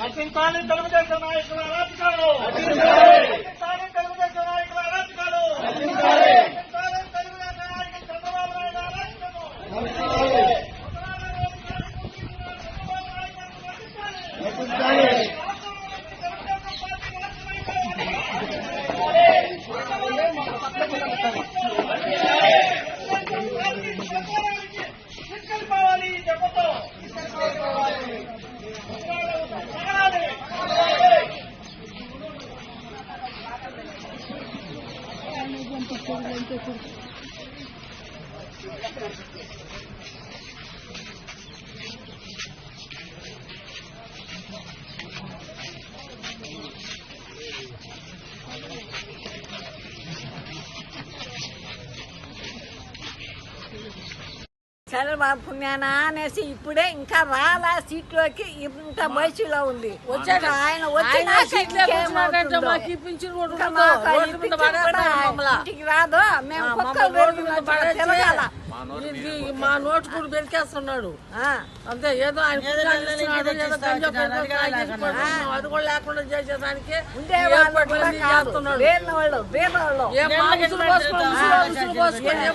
నశించాలి తెలుగుదేశం నాయకుల అరాచకాలు నశించాలి తెలుగుదేశం నాయకుల అరాచకాలు నశించాలి que చంద్రబాబు పుణ్యాన అనేసి ఇప్పుడే ఇంకా రాలా సీట్లోకి ఇంత వయసులో ఉంది. వచ్చాక ఆయన. ఇంటికి రాదు మేము తిరగాల. మా నోటు కూడా పెరికేస్తున్నాడు ఆ, అంతే ఏదో ఆయన. అది కూడా లేకుండా చేసేదానికి ఏం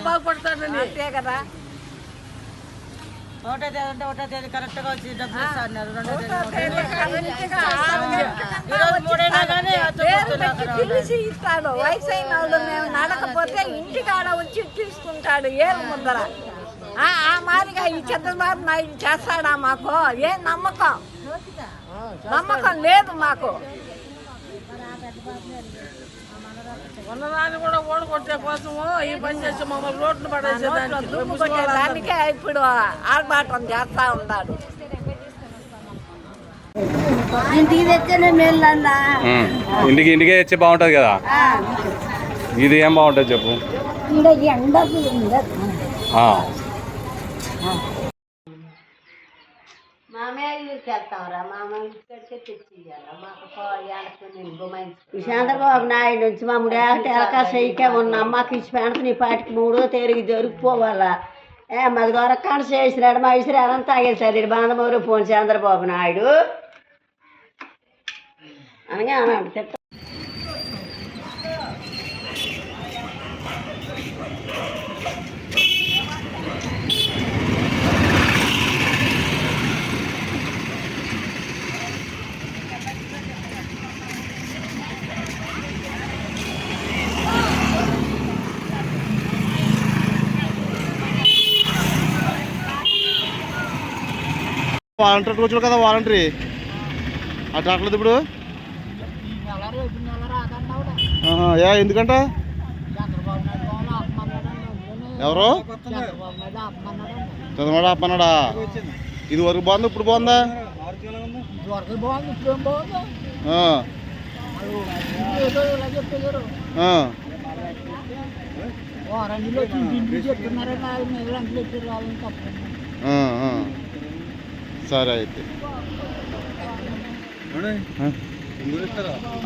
బాగుపడతాడని. అంతే కదా. ఒకటో తేదీ అంటే ఒకటో తేదీ కరెక్ట్గా వచ్చి డబ్బులు ఇస్తా అన్నారు. రెండో తేదీ మూడైనా. కానీ వయసు అయిన వాళ్ళు మేము నడకపోతే ఇంటికాడ వచ్చి తీసుకుంటాడు ఏళ్ళ ముందర. ఆ ఆ మాదిరిగా ఈ చంద్రబాబు నాయుడు చేస్తాడా మాకు? ఏ నమ్మకం? నమ్మకం లేదు మాకు. ఉన్నదాన్ని కూడా ఓడగొట్టే కోసము ఈ పని చేసి మమ్మల్ని రోడ్లు పడేసేదానికి దుమ్ము కొట్టే దానికే ఇప్పుడు ఆర్భాటం చేస్తా ఉన్నాడు. ఇంటికి తెచ్చేనే. ఇంటికి ఇంటికే తెచ్చి బాగుంటుంది కదా? ఇది ఏం బాగుంటుంది చెప్పు? ఈ చంద్రబాబు నాయుడు నుంచి మమ్మల్ని ఏకటి ఎలకాశయ్యకే ఉన్న అమ్మకి ఇచ్చి పెడతాను ఈ పాటికి మూడో తేరికి దొరికిపోవాలా. ఏ మాకు దొరకకుండా చేసినాడు మా తాగేసారు ఇటు బాంధమూరు పోను చంద్రబాబు నాయుడు. అనగా అన్నాడు వాలంటీర్ వచ్చాడు కదా వాలంటరీ. అటు రావట్లేదు ఇప్పుడు. ఏ ఎందుకంట? ఎవరు? చంద్రబాబు అప్పన్నాడా? ఇది వరకు బాగుంది? ఇప్పుడు బాగుందా? ఆ. సరే అయితే?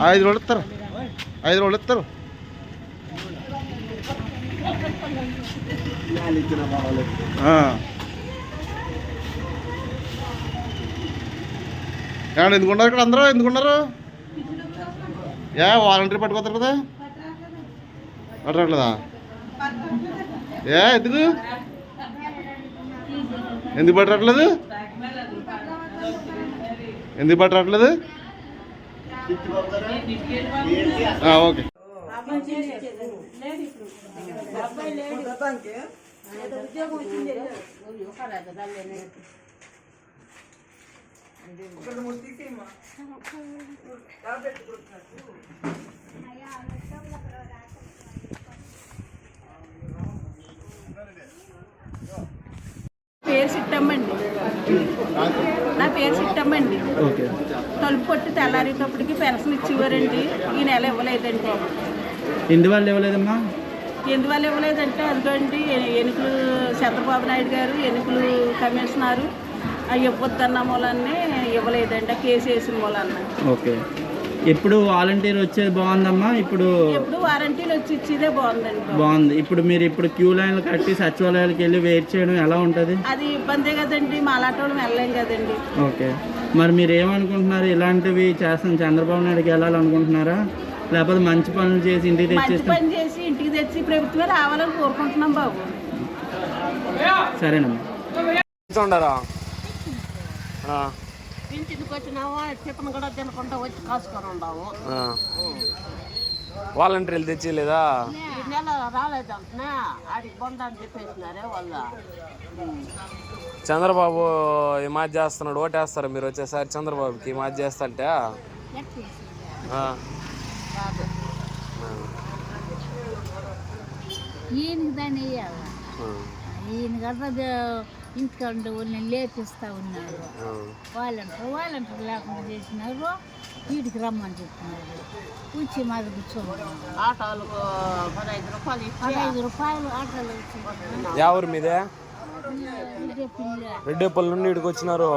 ఐదు రోజులు ఇస్తారు. ఐదు రోజులు ఇస్తారు. ఏమండి ఎందుకున్నారు ఇక్కడ అందరూ? ఎందుకున్నారు ఏ వాలంటీర్ పట్టుకోతారు కదా? పట్టట్లేదా ఏ ఎందుకు? ఎందుకు పట్టట్లేదు ఎందుకు పట్టట్లేదు ఆ, ఓకే పేరు సిట్టమ్మండి. నా పేరు సిట్టమ్మండి. తలుపు కొట్టి తెల్లారేటప్పటికి పెన్షన్ ఇచ్చేవారండి. ఈ నెల ఇవ్వలేదండి. ఎందువల్ల ఇవ్వలేదమ్మా? ఎందువల్ల ఇవ్వలేదంటే అందుకండి ఎన్నికలు చంద్రబాబు నాయుడు గారు ఎన్నికలు కమిషనరు అవి ఇవ్వద్దన్న మూలన్నీ ఇవ్వలేదండి ఆ కేసు వేసిన మూలన్న. ఓకే. ఎప్పుడు వాలంటీర్ వచ్చేది బాగుందమ్మా? ఇప్పుడు వారంటీలు వచ్చి ఇచ్చేదే బాగుందండి బాబు. బాగుంది. ఇప్పుడు మీరు ఇప్పుడు క్యూ లైన్లు కట్టి సచివాలయాలకు వెళ్ళి వెయిట్ చేయడం ఎలా ఉంటుంది? అది ఇబ్బందే కదండి వెళ్ళలేం కదండి. ఓకే. మరి మీరు ఏమనుకుంటున్నారు? ఇలాంటివి చేస్తాం చంద్రబాబు నాయుడుకి వెళ్ళాలనుకుంటున్నారా? లేకపోతే మంచి పనులు చేసి ఇంటికి మంచి తెచ్చేస్తాం పని చేసి ఇంటికి తెచ్చి ప్రభుత్వమే రావాలని కోరుకుంటున్నాం బాబు. సరేనమ్మా. ఉండరా? ఇంటికి టిఫిన్ కూడా తినకుండా వచ్చి కాసుకొని ఉన్నాము వాలంటీర్లు తెచ్చి లేదా ఈ నెల రాలేదంటున్నా ఆడికి బొందని చెప్పేసినారే వాళ్ళ. చంద్రబాబు ఈ మాది చేస్తున్నాడు ఓటేస్తారా మీరు వచ్చేసారి చంద్రబాబుకి ఈ మాది చేస్తంటే? ఆ. ఈయనకి దాన్ని వేయాలి ఆ. ఈయన కదా ఇంటికంటే వాళ్ళని లేపిస్తా ఉన్నారు. వాళ్ళంటారు వాళ్ళంటారు లేకుండా చేసినారు. వీటికి రమ్మని చెప్తున్నారు కూర్చి మాది కూర్చోమన్నారు ఆటోలకు పదహైదు రూపాయలు ఆటోలో వచ్చి మీదే? రెడ్డేపల్లి నుండి ఇక్కడికి వచ్చినారు.